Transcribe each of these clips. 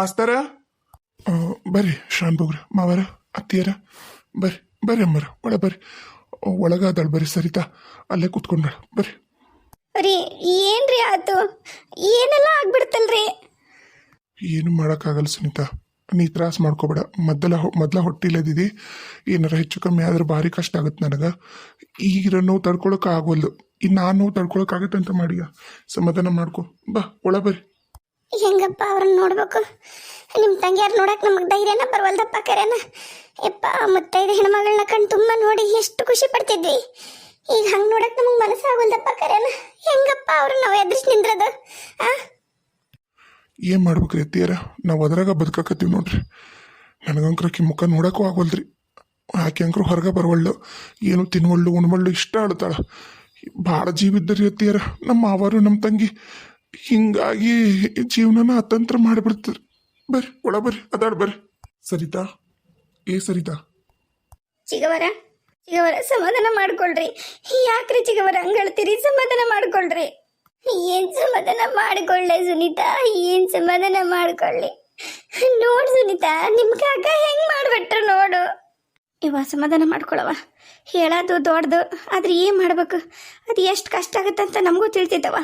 ಮಾಸ್ತರ? ಆ, ಬರ್ರಿ ಶಾನ್ ಬಗ್ರ ಮಾವರ ಅತ್ತಿಯರ. ಬರ್ರಿ ಬರ್ರಿ ಅಮ್ಮರ ಒಳ ಬರ್ರಿ. ಒಳಗಾದಳ ಬರ್ರಿ ಸರಿತಾ. ಅಲ್ಲೇ ಕೂತ್ಕೊಂಡಳ. ಬರ್ರಿ. ರೀ ಏನ್ರಿ ಆತು? ಏನೆಲ್ಲ ಆಗ್ಬಿಡ್ತಲ್ರಿ? ಏನು ಮಾಡೋಕ್ಕಾಗಲ್ಲ ಸುನೀತಾ. ನೀ ತ್ರಾಸ ಮಾಡ್ಕೋಬೇಡ. ಮೊದಲ ಮೊದಲ ಹೊಟ್ಟಿಲ್ಲದಿದ್ದಿ ಏನಾರ ಹೆಚ್ಚು ಕಮ್ಮಿ ಆದ್ರೆ ಭಾರಿ ಕಷ್ಟ ಆಗುತ್ತೆ ನನಗೆ. ಈಗಿರೋ ನೋವು ತಡ್ಕೊಳಕ್ಕೆ ಆಗೋಲ್ದು ಇನ್ನು ನಾನು ನೋವು ತಡ್ಕೊಳಕ್ಕಾಗತ್ತೆ ಅಂತ ಮಾಡಿಯ. ಸಮಾಧಾನ ಮಾಡ್ಕೊ. ಬಾ ಒಳ ಬರ್ರಿ. ಹೆಂಗಪ್ಪ ಅವ್ರನ್ನ ನೋಡ್ಬೇಕು? ನಿಮ್ಮ ತಂಗಿಯಾರು ನೋಡಕ್ ನಮಗೆ ಧೈರ್ಯನ ಬರವಲ್ದಪ್ಪ ಕರೆನ. ಯಪ್ಪ, ಮುತ್ತೈದು ಹೆಣ್ಮಗಳನ್ನ ಕಣ್ ತುಂಬ ನೋಡಿ ಎಷ್ಟು ಖುಷಿ ಪಡ್ತಿದ್ವಿ. ಈಗ ಹಂಗೆ ನೋಡಕ್ ನಮಗೆ ಮನಸ್ಸಾಗಲ್ದಪ್ಪ ಕರೆನ. ಹೆಂಗಪ್ಪ ಅವ್ರನ್ನ ನಾವು ಎದುರಿಸಿ ನಿಂದ್ರದು, ಆ? ಏನು ಮಾಡ್ಬೇಕ್ರಿ ಅತ್ತಿಯರ? ನಾವು ಅದ್ರಾಗ ಬದುಕಾಕತ್ತೀವಿ ನೋಡ್ರಿ. ಕಿ ಮುಖ ನೋಡಕ್ಕೂ ಆಗೋಲ್ರಿ ಆಕೆ ಅಂಕ್ರು ಹೊರಗೆ ಬರವಳ್ಳು ಏನು ತಿನ್ವಳ್ಳು ಉಣ್ವಳ್ಳು ಇಷ್ಟ ಆಡ್ತಾಳ. ಭಾಳ ಜೀವಿದ್ದರಿ ಅತ್ತಿಯರ, ನಮ್ಮ ಅವರು ನಮ್ಮ ತಂಗಿ. ಹಿಂಗಾಗಿ ಜೀವನನ ಅತಂತ್ರ ಮಾಡಿಬಿಡ್ತಾರೆ ಬರ್ರಿ, ಒಳ ಬರ್ರಿ, ಅದಾಡ್ ಬರ್ರಿ. ಸರಿತಾ? ಏ, ಸರಿತಾ? ಚಿಗವರ ಚಿಗವರ, ಸಮಾಧಾನ ಮಾಡ್ಕೊಳ್ರಿ. ಯಾಕ್ರಿ ಚಿಗವರ, ಹಂಗಳ್ತೀರಿ? ಸಮಾಧಾನ ಮಾಡ್ಕೊಳ್ರಿ. ಏನ್ ಸಮಾಧಾನ ಮಾಡ್ಕೊಳ್ಳೆ ಸುನೀತಾ? ಏನ್ ಸಮಾಧಾನ ಮಾಡ್ಕೊಳ್ಳಿ ನೋಡ್ ಸುನೀತಾ, ನಿಮ್ ಕಾಕ ಹೆಂಗ್ ಮಾಡ್ಬಿಟ್ರು ನೋಡು. ಇವ ಸಮಾಧಾನ ಮಾಡ್ಕೊಳವ ಹೇಳೋದು ದೊಡ್ಡದು, ಆದ್ರೆ ಏನ್ ಮಾಡ್ಬೇಕು? ಅದು ಎಷ್ಟು ಕಷ್ಟ ಆಗುತ್ತೆ ಅಂತ ನಮಗೂ ತಿಳಿತೈತವ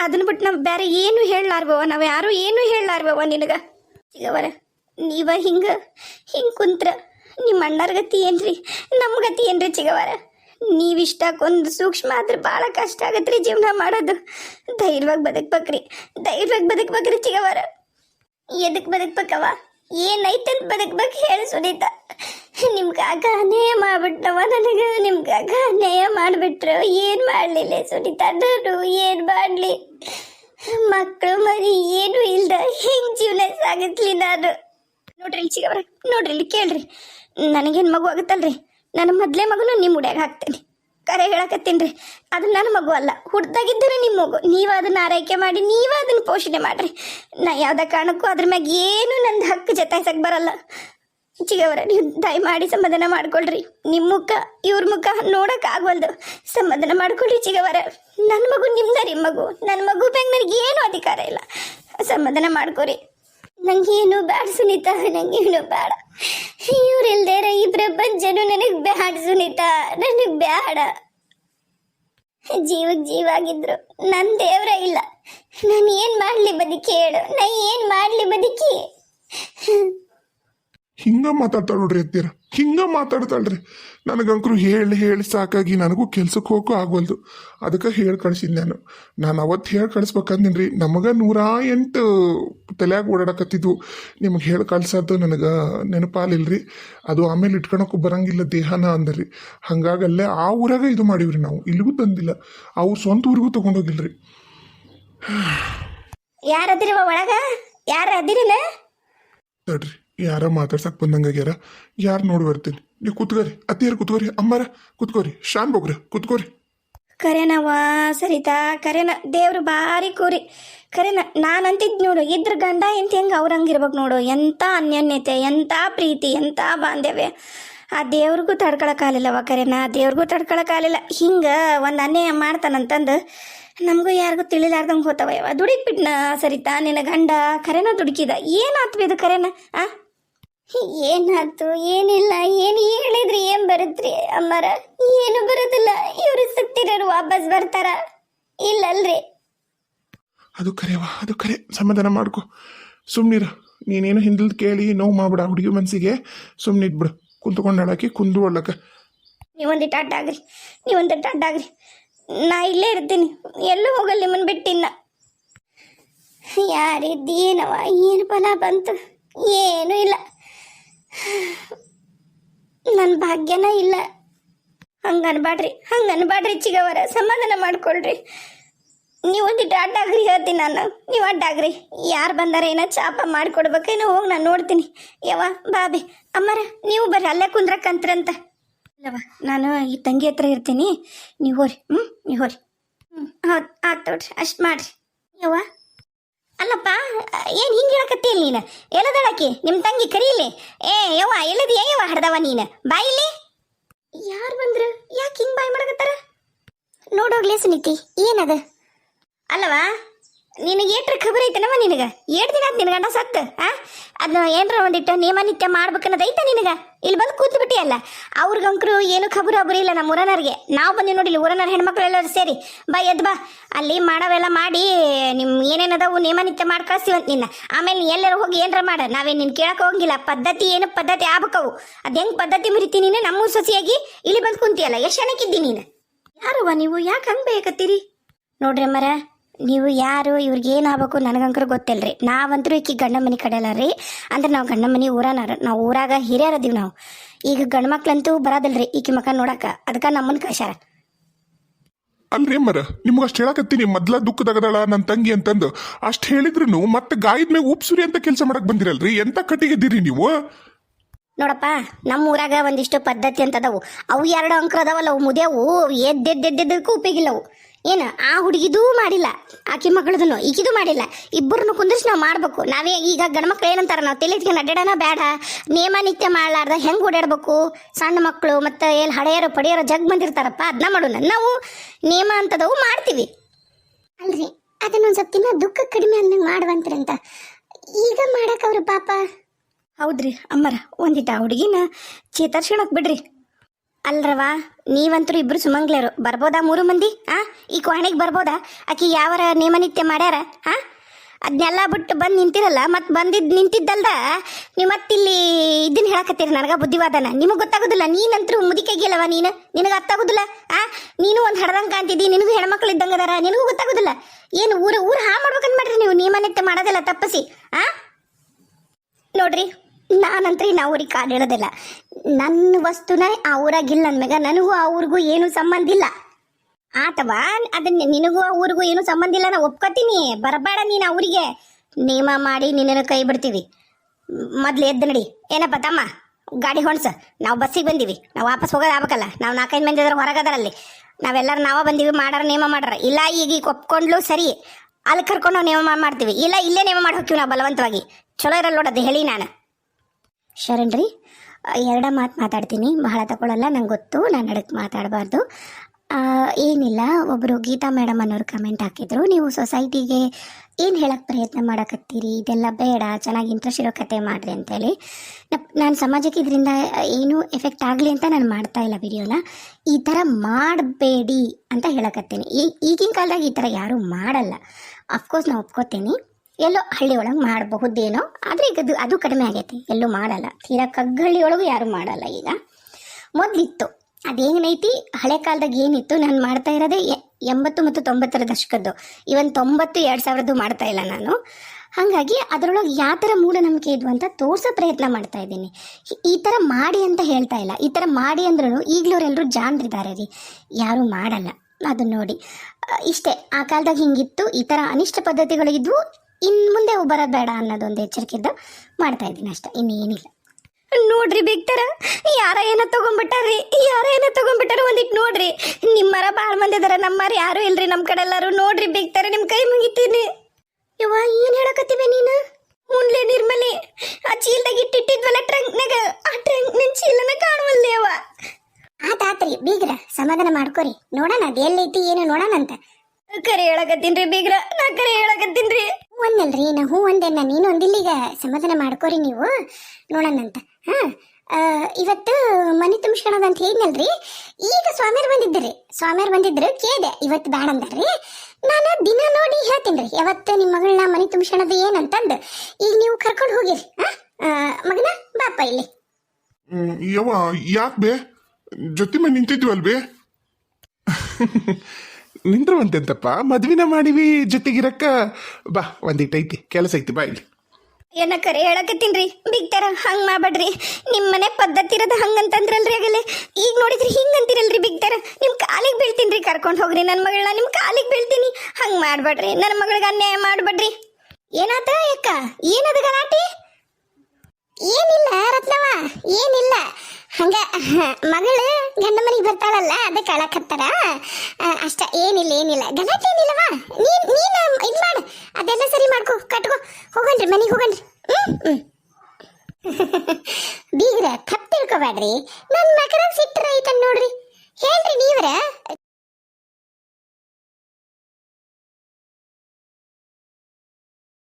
ಅದನ್ನ ಬಿಟ್ಟು ನಾವು ಬೇರೆ ಏನು ಹೇಳಲಾರ್ವವ ನಾವು ಯಾರು ಏನು ಹೇಳಲಾರ್ವವ ನಿನಗ? ಚಿಗವರ ನೀವ ಹಿಂಗ ಹಿಂಗ ಕುಂತ್ರ ನಿಮ್ಮ ಅಣ್ಣರ ಗತಿ ಏನ್ರಿ ನಮ್ಮ ಗತಿ ಏನ್ರಿ ಚಿಗವರ ನೀವಿಷ್ಟಕ್ಕೊಂದು ಸೂಕ್ಷ್ಮ ಆದ್ರೆ ಭಾಳ ಕಷ್ಟ ಆಗತ್ರಿ ಜೀವನ ಮಾಡೋದು. ಧೈರ್ಯವಾಗಿ ಬದುಕ್ಬೇಕ್ರಿ ಧೈರ್ಯವಾಗಿ ಬದುಕ್ಬೇಕ್ರಿ ಚಿಗವರ ಎದಕ್ ಬದುಕ್ಬೇಕವ ಅಂತ ಬದುಕ್ಬೇಕು ಹೇಳಿ ಸುನೀತ. ನಿಮ್ ಕಾಕ ಅನ್ಯಾಯ ಮಾಡ್ಬಿಟ್ನವ ನನಗೆ ನಿಮ್ಗೆ ಕಾಕ ಅನ್ಯಾಯ ಮಾಡ್ಬಿಟ್ರು. ಏನು ಮಾಡ್ಲಿಲ್ಲ ಸುನೀತ ನಾನು, ಏನ್ ಮಾಡ್ಲಿ? ಮಕ್ಕಳು ಮರಿ ಏನು ಇಲ್ದ ಹೆಂಗೆ ಜೀವನ ಸಾಗತ್ಲಿ ನಾನು? ನೋಡ್ರಿ ಇಲ್ಲಿ ಚಿಗವ್ರ ನೋಡ್ರಿ ಇಲ್ಲಿ ಕೇಳ್ರಿ. ನನಗೇನು ಮಗು ಆಗುತ್ತಲ್ರಿ? ನನ್ನ ಮೊದಲೇ ಮಗುನ ನಿಮ್ಮ ಉಡ್ಯಾಗ ಹಾಕ್ತೇನೆ. ಕರೆ ಹೇಳಕತ್ತೀನಿ ರೀ. ಅದು ನನ್ನ ಮಗು ಅಲ್ಲ ಹುಡ್ದಾಗಿದ್ದರೆ ನಿಮ್ಮ ಮಗು. ನೀವು ಅದನ್ನ ಆರೈಕೆ ಮಾಡಿ ನೀವು ಅದನ್ನ ಪೋಷಣೆ ಮಾಡ್ರಿ. ನಾ ಯಾವ್ದ ಕಾರಣಕ್ಕೂ ಅದ್ರ ಮ್ಯಾಗ ಏನು ನಂದು ಹಕ್ಕು ಜತಾಯ್ಸಕ್ ಬರಲ್ಲ. ಚಿಗವರ ನೀವು ದಯಮಾಡಿ ಸಮಾಧಾನ ಮಾಡ್ಕೊಳ್ರಿ. ನಿಮ್ಮ ಮುಖ, ಇವ್ರ ಮುಖ ನೋಡಕ್ ಆಗವಲ್ದು. ಸಮಾಧಾನ ಮಾಡ್ಕೊಳ್ರಿ ಚಿಗವರ. ನನ್ನ ಮಗು ನಿಮ್ದ ರೀ ಮಗು. ನನ್ನ ಮಗು ಬ್ಯಾಂಕ್ ನನಗೆ ಏನು ಅಧಿಕಾರ ಇಲ್ಲ. ಸಮಾಧಾನ ಮಾಡ್ಕೊರಿ. ನಂಗೇನು ಬ್ಯಾಡ ಸುನೀತಾ, ನಂಗೇನು ಬೇಡ ಇವ್ರಿಲ್ದೇರ ಈ ಪ್ರಪಂಚನು ನನಗೆ ಬ್ಯಾಡ ಸುನೀತಾ, ನನಗೆ ಬ್ಯಾಡ. ಜೀವಕ್ಕೆ ಜೀವ ಆಗಿದ್ರು. ನನ್ನ ದೇವ್ರ ಇಲ್ಲ. ನಾನು ಏನು ಮಾಡಲಿ ಬದುಕಿ ಹೇಳು. ನಾ ಏನು ಮಾಡಲಿ ಬದುಕಿ? ಹಿಂಗ ಮಾತಾಡ್ತಾಳ ನೋಡ್ರಿ ಅತ್ತೀರ ಹಿಂಗ ಮಾತಾಡ್ತಾಳ್ರಿ. ನನಗಂಕರು ಹೇಳಿ ಹೇಳಿ ಸಾಕಾಗಿ ನನಗೂ ಕೆಲ್ಸಕ್ಕೆ ಹೋಗೋ ಆಗೋಲ್ದು ಅದಕ್ಕೆ ಹೇಳಿ ಕಳ್ಸಿದ್ ನಾನು. ನಾನು ಅವತ್ತು ಹೇಳಿ ಕಳಿಸ್ಬೇಕಂದಿನ್ರಿ. ನಮಗೆ ನೂರ ಎಂಟು ತಲೆಯಾಗ ಓಡಾಡಕತ್ತಿದ್ವು. ನಿಮಗೆ ಹೇಳಿ ಕಳ್ಸೋದು ನನಗೆ ನೆನಪಾಲಿಲ್ರಿ. ಅದು ಆಮೇಲೆ ಇಟ್ಕೊಳಕ್ಕೂ ಬರಂಗಿಲ್ಲ ದೇಹನ ಅಂದ್ರಿ. ಹಂಗಾಗಲ್ಲೇ ಆ ಊರಾಗ ಇದು ಮಾಡಿವ್ರಿ ನಾವು. ಇಲ್ಲಿಗೂ ತಂದಿಲ್ಲ. ಅವ್ರ ಸ್ವಂತ ಊರಿಗೂ ತಗೊಂಡೋಗಿಲ್ರಿ. ಯಾರದಿರವ ಒಳಗ? ಯಾರ ಅದಿರನ ತಡ್ರಿ. ಯಾರ ಮಾತಾಡ್ಸಕ್ ಬಂದಂಗಾಗ್ಯಾರ ಯಾರು ನೋಡಿ ಬರ್ತೀನಿ. ನೀವು ಕುತ್ಕೋರಿ. ಅತ್ತಿಯರ್ ಕುತ್ಕೋರಿ, ಅಮ್ಮಾರ ಕುತ್ಕೋರಿ, ಶಾನ್ ಬೋಗ್ರ ಕುತ್ಕೋರಿ. ಕರೆನವ ಸರಿತಾ, ಕರೆನ ದೇವ್ರು ಭಾರಿ ಕೂರಿ. ಕರೆನ ನಾನು ಅಂತಿದ್ ನೋಡು, ಇದ್ರ ಗಂಡ ಎಂತ ಹೆಂಗೆ ಅವ್ರಂಗಿರ್ಬೇಕು ನೋಡು. ಎಂಥ ಅನ್ಯೋನ್ಯತೆ ಎಂಥ ಪ್ರೀತಿ ಎಂಥ ಬಾಂಧವ್ಯ. ಆ ದೇವ್ರಿಗೂ ತಡ್ಕೊಳಕ್ಕಾಗಲಿಲ್ಲವ ಕರೆನ ದೇವ್ರಿಗೂ ತಡ್ಕೊಳಕ್ಕಾಗಲಿಲ್ಲ ಹಿಂಗೆ ಒಂದು ಅನ್ಯಾಯ ಮಾಡ್ತಾನಂತಂದು ನಮಗೂ ಯಾರಿಗೂ ತಿಳಿಲಾರ್ದಂಗೆ ಹೋತವ ಯಾವ ದುಡಿಕ್ ಬಿಟ್ನ ಸರಿತಾ ನಿನ್ನ ಗಂಡ? ಕರೆನ ದುಡುಕಿದ. ಏನಾತ್ವಿ ಇದು ಕರೆನ, ಆ? ಏನಾಯ್ತು? ಏನಿಲ್ಲ. ಏನು ಹೇಳಿದ್ರಿ? ಏನ್ ಬರುತ್ರಿ ಅಮ್ಮರ? ಏನು ಬರೋದಿಲ್ಲ. ಇವ್ರು ಸತ್ತಿರೋರು ವಾಪಸ್ ಬರ್ತಾರ. ಇಲ್ಲಲ್ರಿ. ಅದು ಕರೆವಾ ಅದು ಕರೆ. ಸಮಾಧಾನ ಮಾಡ್ಕೊ. ಸುಮ್ನಿರ. ನೀನೇನು ಹಿಂದಿಲ್ ಕೇಳಿ ನೋವು ಮಾಡ್ಬಿಡ ಹುಡುಗಿ ಮನ್ಸಿಗೆ. ಸುಮ್ಮನೆ ಇದ್ಬಿಡು. ಕುಂತ್ಕೊಂಡಾಳಾಕಿ ಕುಂದು ಒಳ್ಳಕ ನೀವೊಂದಿಟ್ಟು ನೀವೊಂದು ನೀವೊಂದಿಟ್ಟು ಅಡ್ಡಾಗ್ರಿ ನಾ ಇಲ್ಲೇ ಇರ್ತೀನಿ. ಎಲ್ಲೂ ಹೋಗಲ್ಲ ನಿಮ್ಮನ್ ಬಿಟ್ಟಿನ್ನ ಯಾರಿದ್ದೇನವ ಏನು ಫಲ ಬಂತು? ಏನೂ ಇಲ್ಲ. ನನ್ನ ಭಾಗ್ಯನ ಇಲ್ಲ. ಹಂಗೆ ಅನ್ಬಾಡ್ರಿ ಹಂಗೆ ಅನ್ಬಾಡ್ರಿ ಚಿಗವರ ಸಮಾಧಾನ ಮಾಡ್ಕೊಳ್ರಿ. ನೀವು ಒಂದಿಟ್ಟು ಅಡ್ಡಾಗ್ರಿ ಹೇಳ್ತೀನಿ ನಾನು. ನೀವು ಅಡ್ಡಾಗ್ರಿ. ಯಾರು ಬಂದಾರ ಏನೋ ಚಾಪ ಮಾಡಿಕೊಡ್ಬೇಕೇನೋ ಹೋಗಿ ನಾನು ನೋಡ್ತೀನಿ. ಯವ ಬಾಬಿ ಅಮ್ಮರ, ನೀವು ಬರ್ರಿ, ಅಲ್ಲೇ ಕುಂದ್ರಕ್ಕಂತ್ರಂತ ಇಲ್ಲವ ನಾನು ಈ ತಂಗಿ ಹತ್ರ ಇರ್ತೀನಿ. ನೀವು ಹೋರಿ ಹ್ಞೂ ನೀವು ಹೋರಿ. ಹ್ಞೂ ಹೌದು ಆಯ್ತು ತೋಡ್ರಿ ಅಷ್ಟು ಮಾಡಿರಿ. ಯವ್ವ ಅಲ್ಲಪ್ಪ ಏನು ಹಿಂಗೆ ಹೇಳಕತ್ತಿ ನೀನು? ಎಲ್ಲದಳಕಿ ನಿಮ್ಮ ತಂಗಿ ಕರೀಲಿ ಏ, ಯವ್ವ ಎಲ್ಲದಿ ಯವ್ವ, ಹಡ್ದವ ನೀನು. ಬಾಯಿಲಿ ಯಾರು ಬಂದ್ರು? ಯಾಕೆ ಹಿಂಗೆ ಬಾಯಿ ಮಾಡಕತ್ತಾರ? ನೋಡೋಗ್ಲೇ ಸುನೀತಿ, ಏನದ? ಅಲ್ಲವಾ, ನಿನಗೆ ಏಟ್ರ ಖಬರ್ ಐತನವ ನಿನಗೆ? ಏಟ್ ದಿನ ಆತ್ ನಿನಗಂಡ ಸತ್ತು ಆ? ಅದನ್ನ ಏನರ ಒಂದಿಟ್ಟು ನಿಯಮ ನಿತ್ಯ ಮಾಡ್ಬೇಕನ್ನೋದೈತ ನಿನಗ? ಇಲ್ಲಿ ಬಂದು ಕೂತು ಬಿಟ್ಟಿಯಲ್ಲ ಅವ್ರಿಗಂಕರು ಏನು ಖಬರ್ ಅಬರಿ ಇಲ್ಲ ನಮ್ಮ ಊರನರಿಗೆ ನಾವು ಬಂದಿ ನೋಡಿ ಇಲ್ಲಿ ಊರನವ್ರ ಹೆಣ್ಮಕ್ಳೆಲ್ಲರೂ ಸೇರಿ. ಬಾ, ಎದ್ ಬಾ. ಅಲ್ಲಿ ಮಾಡವೆಲ್ಲ ಮಾಡಿ ನಿಮ್ಮ ಏನೇನದವು ನೇಮನಿತ್ಯ ನಿತ್ಯ ಮಾಡಿ ಅಂತ ನಿನ್ನ. ಆಮೇಲೆ ನೀ ಎಲ್ಲರೂ ಹೋಗಿ ಏನ್ರ ಮಾಡ. ನಾವೇನು ನಿನ್ನ ಕೇಳಕ್ಕೆ ಹೋಗಿಲ್ಲ ಪದ್ಧತಿ ಏನು ಪದ್ಧತಿ ಆಗ್ಬೇಕವು. ಅದು ಹೆಂಗೆ ಪದ್ಧತಿ ಮುರಿತಿ ನೀನು? ನಮ್ಮ ಸೊಸೆಯಾಗಿ ಇಲ್ಲಿ ಬಂದು ಕುಂತಿಯಲ್ಲ. ಎಷ್ಟು ನೀನು? ಯಾರವ್ವ ನೀವು? ಯಾಕೆ ಹಂಗೆ ಬೇಕತ್ತೀರಿ ನೋಡ್ರಿ ಅಮ್ಮರ ನೀವು ಯಾರು ಇವ್ರಿಗೆ ಏನಾಗಬೇಕು ನನಗಂಕರು ಗೊತ್ತಿಲ್ರಿ. ನಾವಂತರೂ ಈಕಿ ಗಂಡ ಮನೆ ಕಡೆಯಲ್ಲ ರೀ ಅಂದ್ರೆ ನಾವು ಗಂಡ ಮನೆ ಊರನಾರ ನಾವು ಊರಾಗ ಹಿರಿಯರದೀವಿ ನಾವು. ಈಗ ಗಂಡ ಮಕ್ಳಂತೂ ಬರೋದಿಲ್ರಿ ಈಕಿ ಮಕ್ಕ ನೋಡಕ. ಅದಕ್ಕೆ ನಮ್ಮನ್ನ ಕಳ್ಸ್ಯಾರ. ಅಲ್ರಿ ಮರ ನಿಮ್ಗೆ ಅಷ್ಟು ಹೇಳಕತ್ತೀನಿ. ಮೊದ್ಲ ತಗದಳ ನನ್ನ ತಂಗಿ ಅಂತಂದು. ಅಷ್ಟು ಹೇಳಿದ್ರು ಮತ್ತೆ ಗಾಯದ ಮೇಲೆ ಉಪ್ಸುರಿ ಅಂತ ಕೆಲಸ ಮಾಡಕ್ ಬಂದಿರಲ್ರಿ. ಎಂತ ಕಟ್ಟಿಗೆದ್ದೀರಿ ನೀವು? ನೋಡಪ್ಪ ನಮ್ಮ ಊರಾಗ ಒಂದಿಷ್ಟು ಪದ್ಧತಿ ಅಂತ ಅದಾವು ಅವು ಎರಡು ಅಂಕರ ಅದಾವಲ್ಲ ಅವು ಮುದೇವು ಎದ್ದೆದ್ದೆದ್ದಕ್ಕೂ ಉಪಯೋಗಿಲ್ಲವು. ಏನು ಆ ಹುಡುಗಿದೂ ಮಾಡಿಲ್ಲ ಆಕೆ ಮಗಳದನ್ನು ಈಕಿದು ಮಾಡಿಲ್ಲ. ಇಬ್ಬರನ್ನು ಕುಂದಿರ್ಸಿ ನಾವು ಮಾಡ್ಬೇಕು. ನಾವೇ ಈಗ ಗಂಡ್ಮಕ್ಳು ಏನಂತಾರ ನಾವು ತಲೆ ಅಡ್ಡಾಡನ ಅಡ್ಡಾಡೋಣ ಬೇಡ ನಿಯಮ ನಿತ್ಯ ಮಾಡ್ಲಾರ್ದ ಹೆಂಗೆ ಓಡಾಡ್ಬೇಕು? ಸಣ್ಣ ಮಕ್ಕಳು ಮತ್ತು ಎಲ್ಲಿ ಹಳೆಯರು ಪಡೆಯರು ಜಗ್ ಬಂದಿರ್ತಾರಪ್ಪ ಅದನ್ನ ಮಾಡೋಣ. ನಾವು ನಿಯಮ ಅಂತದವು ಮಾಡ್ತೀವಿ. ಅಲ್ರಿ ಅದನ್ನೊಂದು ಸ್ವಲ್ಪ ದಿನ ದುಃಖ ಕಡಿಮೆ ಅಂದಂಗೆ ಮಾಡುವಂತ್ರಂತ. ಈಗ ಮಾಡಕ್ಕೆ ಅವ್ರ ಪಾಪ. ಹೌದ್ರಿ ಅಮ್ಮರ ಒಂದಿಟ ಹುಡುಗಿನ ಚೇತರ್ಸ್ಕೊಳಕ್ ಬಿಡ್ರಿ. ಅಲ್ರವ ನೀವಂತರೂ ಇಬ್ರು ಸುಮಂಗ್ಲರು. ಬರ್ಬೋದಾ ಮೂರು ಮಂದಿ? ಆ, ಈ ಕ್ವಾಣಿಗೆ ಬರ್ಬೋದಾ? ಆಕಿ ಯಾವರ ನೇಮನಿತ್ಯ ಮಾಡ್ಯಾರ? ಆ? ಅದನ್ನೆಲ್ಲ ಬಿಟ್ಟು ಬಂದು ನಿಂತಿರಲ್ಲ ಮತ್ತೆ ಬಂದಿದ್ದು ನಿಂತಿದ್ದಲ್ದ ನೀವು ಮತ್ತಿಲ್ಲಿ ಇದನ್ನ ಹೇಳಕತ್ತೀರಿ ನನಗೆ ಬುದ್ಧಿವಾದನ. ನಿಮಗೆ ಗೊತ್ತಾಗೋದಿಲ್ಲ, ನೀನಂತರೂ ಮುದಿಕೆಗಿಲ್ಲವ ನೀನು? ನಿನಗೆ ಅರ್ಥಾಗೋದಿಲ್ಲ ಆ, ನೀನು ಒಂದು ಹಡದಂಗೆ ಕಾಣ್ತಿದ್ದಿ ನಿನಗೂ ಹೆಣ್ಮಕ್ಳು ಇದ್ದಂಗೆ ಅದಾರ, ನಿನಗೂ ಗೊತ್ತಾಗೋದಿಲ್ಲ? ಏನು ಊರು ಊರು ಹಾ ಮಾಡ್ಬೇಕಂತ ಮಾಡ್ರಿ ನೀವು, ನೇಮನಿತ್ಯ ಮಾಡೋದಿಲ್ಲ ತಪ್ಪಿಸಿ, ಆ? ನೋಡ್ರಿ ನಾನಂತ್ರ ಇನ್ನು ಅವ್ರಿಗೆ ಕಾಡು ಹೇಳೋದಿಲ್ಲ. ನನ್ನ ವಸ್ತುನ ಆ ಊರಾಗಿಲ್ಲ ನನಗೂ ಆ ಊರಿಗೂ ಏನು ಸಂಬಂಧ ಇಲ್ಲ. ಆತವಾ? ಅದನ್ನ ನಿನಗೂ ಆ ಊರಿಗೂ ಏನು ಸಂಬಂಧ ಇಲ್ಲ. ನಾ ಒಪ್ಕೋತೀನಿ. ಬರಬೇಡ ನೀನು ಅವರಿಗೆ ನೇಮ ಮಾಡಿ ನಿನ್ನ ಕೈ ಬಿಡ್ತೀವಿ. ಮೊದ್ಲು ಎದ್ದು ನಡಿ. ಏನಪ್ಪ ತಮ್ಮ? ಗಾಡಿ ಹೊಣ್ಸ ನಾವು ಬಸ್ಸಿಗೆ ಬಂದೀವಿ. ನಾವು ವಾಪಸ್ ಹೋಗೋದು ಆಗ್ಬೇಕಲ್ಲ. ನಾವು ನಾಲ್ಕೈದು ಮಂದಿ ಅದ್ರ ಹೊರಗದಾರಲ್ಲಿ ನಾವೆಲ್ಲರೂ ನಾವ ಬಂದೀವಿ. ಮಾಡಾರ ನೇಮ ಮಾಡ್ರ. ಇಲ್ಲ, ಈಗ ಈಗ ಒಪ್ಕೊಂಡ್ಲು ಸರಿ. ಅಲ್ಲಿ ಕರ್ಕೊಂಡು ನಾವು ನೇಮ ಮಾಡ್- ಮಾಡ್ತೀವಿ. ಇಲ್ಲ, ಇಲ್ಲೇ ನೇಮ ಮಾಡಿ ಹೋಗ್ತೀವಿ ನಾವು ಬಲವಂತವಾಗಿ. ಚಲೋ ಇರಲ್ಲ ನೋಡೋದು ಹೇಳಿ ನಾನು. ಶರಣ್ರಿ ಎರಡ ಮಾತು ಮಾತಾಡ್ತೀನಿ. ಬಹಳ ತಗೊಳ್ಳಲ್ಲ ನಂಗೆ ಗೊತ್ತು, ನಾನು ನಡಕ್ಕೆ ಮಾತಾಡಬಾರ್ದು. ಏನಿಲ್ಲ ಒಬ್ಬರು ಗೀತಾ ಮೇಡಮ್ ಅನ್ನೋರು ಕಮೆಂಟ್ ಹಾಕಿದ್ರು. ನೀವು ಸೊಸೈಟಿಗೆ ಏನು ಹೇಳಕ್ಕೆ ಪ್ರಯತ್ನ ಮಾಡಕತ್ತೀರಿ? ಇದೆಲ್ಲ ಬೇಡ, ಚೆನ್ನಾಗಿ ಇಂಟ್ರೆಸ್ಟ್ ಇರೋ ಕತೆ ಮಾಡಿರಿ ಅಂತೇಳಿ. ನಾನು ಸಮಾಜಕ್ಕೆ ಇದರಿಂದ ಏನೂ ಎಫೆಕ್ಟ್ ಆಗಲಿ ಅಂತ ನಾನು ಮಾಡ್ತಾ ಇಲ್ಲ ವಿಡಿಯೋನ ಈ ಥರ ಮಾಡಬೇಡಿ ಅಂತ ಹೇಳಕತ್ತೀನಿ. ಈ, ಈಗಿನ ಕಾಲದಾಗ ಈ ಥರ ಯಾರೂ ಮಾಡಲ್ಲ. ಅಫ್ಕೋರ್ಸ್ ನಾನು ಒಪ್ಕೋತೀನಿ. ಎಲ್ಲೋ ಹಳ್ಳಿ ಒಳಗೆ ಮಾಡಬಹುದೇನೋ, ಆದರೆ ಈಗ ಅದು ಅದು ಕಡಿಮೆ ಆಗೈತಿ. ಎಲ್ಲೂ ಮಾಡಲ್ಲ. ತೀರಾ ಕಗ್ಗಳ್ಳಿ ಒಳಗೂ ಯಾರು ಮಾಡಲ್ಲ ಈಗ. ಮೊದಲಿತ್ತು. ಅದೇನೈತಿ ಹಳೆ ಕಾಲದಾಗ ಏನಿತ್ತು? ನಾನು ಮಾಡ್ತಾ ಇರೋದೇ ಎಂಬತ್ತು ಮತ್ತು ತೊಂಬತ್ತರ ದಶಕದ್ದು. ಇವನ್ ತೊಂಬತ್ತು ಎರಡು ಸಾವಿರದ್ದು ಮಾಡ್ತಾ ಇಲ್ಲ ನಾನು. ಹಾಗಾಗಿ ಅದರೊಳಗೆ ಯಾವ ಥರ ಮೂಢನಂಬಿಕೆ ಇದ್ವು ಅಂತ ತೋರಿಸೋ ಪ್ರಯತ್ನ ಮಾಡ್ತಾ ಇದ್ದೀನಿ. ಈ- ಥರ ಮಾಡಿ ಅಂತ ಹೇಳ್ತಾ ಇಲ್ಲ. ಈ ಥರ ಮಾಡಿ ಅಂದ್ರೂ ಈಗಲವರೆಲ್ಲರೂ ಜಾಣರಿದ್ದಾರೆ ರೀ. ಯಾರೂ ಮಾಡಲ್ಲ. ಅದನ್ನು ನೋಡಿ. ಇಷ್ಟೇ. ಆ ಕಾಲದಾಗ ಹಿಂಗಿತ್ತು. ಈ ಥರ ಅನಿಷ್ಟ ಪದ್ಧತಿಗಳಿದ್ವು ಇನ್ನು ಮುಂದೆ ಹೋಗಿ ಬರೋದು ಬೇಡ ಅನ್ನೋದೊಂದು ಎಚ್ಚರಿಕೆಯಿಂದ ಮಾಡ್ತಾ ಇದ್ದೀನಿ ಅಷ್ಟೇ ಇನ್ನೇನಿಲ್ಲ. ನೋಡ್ರಿ ಬಿಗ್ತಾರ ಯಾರ ಏನೋ ತಗೊಂಡ್ಬಿಟ್ಟಾರ್ರಿ ಯಾರ ಏನೋ ತಗೊಂಡ್ಬಿಟ್ಟಾರ ಒಂದಿಟ್ಟು ನೋಡ್ರಿ. ನಿಮ್ಮರ ಭಾಳ ಮಂದಿ ಅದಾರ ನಮ್ಮರ ಯಾರು ಇಲ್ರಿ ನಮ್ಮ ಕಡೆ ಎಲ್ಲಾರು ನೋಡ್ರಿ ಬಿಗ್ತಾರ ನಿಮ್ಮ ಕೈ ಮುಗಿತೀನಿ. ಯವ್ವ ಏನ್ ಹೇಳಕತ್ತೀವಿ ನೀನು? ಮುಂದ್ಲೆ ನಿರ್ಮಲಿ ಆ ಚೀಲ್ದಾಗ ಇಟ್ಟಿಟ್ಟಿದ್ವಲ್ಲ ಟ್ರಂಕ್ನಾಗ ಆ ಟ್ರಂಕ್ ನಿನ್ ಚೀಲನ ಕಾಣುವಲ್ಲೇ ಅವ ಆತಾತ್ರಿ ಬೀಗ್ರ ಸಮಾಧಾನ ಮಾಡ್ಕೋರಿ. ನೋಡೋಣ ಅದು ಎಲ್ಲೈತಿ ಏನು ನೋಡೋಣ ಅಂತ. ಕರೆ ಹೇಳಕತ್ತೀನ್ರಿ ಬೀಗ್ರ ನಾ ಕರೆ ಹೇಳಕತ್ತೀನ್ರಿ. ಒಂದಲ್ರಿ, ನಾ ಹೂ ನಾ ನೀನು ಒಂದಿಲ್ಲಿಗ ಸಮಾಧಾನ ಮಾಡ್ಕೋರಿ ನೀವು. ನೋಡೋಣಂತ ಹಾ ಇವತ್ತು ಮನೆ ತುಂಬಿಸ್ಕೊಳೋದು ಅಂತ ಹೇಳಿದ್ನಲ್ರಿ? ಈಗ ಸ್ವಾಮಿಯರ್ ಬಂದಿದ್ರಿ ಸ್ವಾಮಿಯರ್ ಬಂದಿದ್ರು ಕೇದೆ ಇವತ್ತು ಬ್ಯಾಡ ಅಂದಾರ್ರಿ. ನಾನು ದಿನ ನೋಡಿ ಹೇಳ್ತೀನಿ ಯಾವತ್ತು ನಿಮ್ಮ ಮಗಳನ್ನ ಮನೆ ತುಂಬಿಸ್ಕೊಳೋದು ಏನಂತಂದು ಈಗ ನೀವು ಕರ್ಕೊಂಡು ಹೋಗಿರಿ, ಹಾ? ಮಗನ, ಬಾಪ ಇಲ್ಲಿ. ಯಾಕೆ ಬೇ? ಜೊತೆ ಮೇಲೆ ನಿಂತಿದ್ವಲ್ಬೇ ನಿಂದ್ರವಂತೆಂತಪ್ಪ? ಮದ್ವಿನ ಮಾಡಿವಿ ಜೊತೆಗಿರಕ್ಕ. ಬಾ ಒಂದಿಟ್ಟು ಐತಿ. ಕೆಲಸ ಐತಿ, ಬಾ ಇಲ್ಲಿ. ಏನ ಕರೆ ಹೇಳಕತ್ತೀನ್ರಿ ಬಿಗ್ತಾರ ಹಂಗ್ ಮಾಡ್ಬೇಡ್ರಿ. ನಿಮ್ ಮನೆ ಪದ್ಧತಿ ಇರೋದು ಹಂಗಂತಂದ್ರಲ್ರಿ ಆಗಲೇ? ಈಗ ನೋಡಿದ್ರಿ ಹಿಂಗ್ ಅಂತಿರಲ್ರಿ ಬಿಗ್ತಾರ ನಿಮ್ ಕಾಲಿಗೆ ಬೀಳ್ತೀನ್ರಿ ಕರ್ಕೊಂಡು ಹೋಗ್ರಿ ನನ್ನ ಮಗಳನ್ನ. ನಿಮ್ ಕಾಲಿಗೆ ಬೀಳ್ತೀನಿ. ಹಂಗ್ ಮಾಡ್ಬೇಡ್ರಿ. ನನ್ನ ಮಗಳಿಗೆ ಅನ್ಯಾಯ ಮಾಡ್ಬೇಡ್ರಿ. ಏನಾತ ಅಕ್ಕ ಏನದ ಗಲಾಟಿ? ಏನಿಲ್ಲ ರತ್ನವ ಏನಿಲ್ಲ. ಹಂಗ ಮಗಳು ಗಂಡ ಮನೆಗೆ ಬರ್ತಾಳಲ್ಲ ಅದಕ್ಕೆ ಅಳಕತ್ತಾರ ಆ, ಅಷ್ಟ ಏನಿಲ್ಲ ಏನಿಲ್ಲ ಗಲಾಟೆ ಏನಿಲ್ಲವ ನೀನ್ ನೀನ್ ಇದು ಮಾಡು ಅದೆಲ್ಲ ಸರಿ ಮಾಡ್ಕೊ ಕಟ್ಕೊ ಹೋಗನ್ರಿ ಮನೆಗೆ ಹೋಗನ್ರಿ ಹ್ಮ್ ಹ್ಮ್ ಬೀಗ್ರ ತಪ್ಪು ತಿಳ್ಕೊಬೇಡ್ರಿ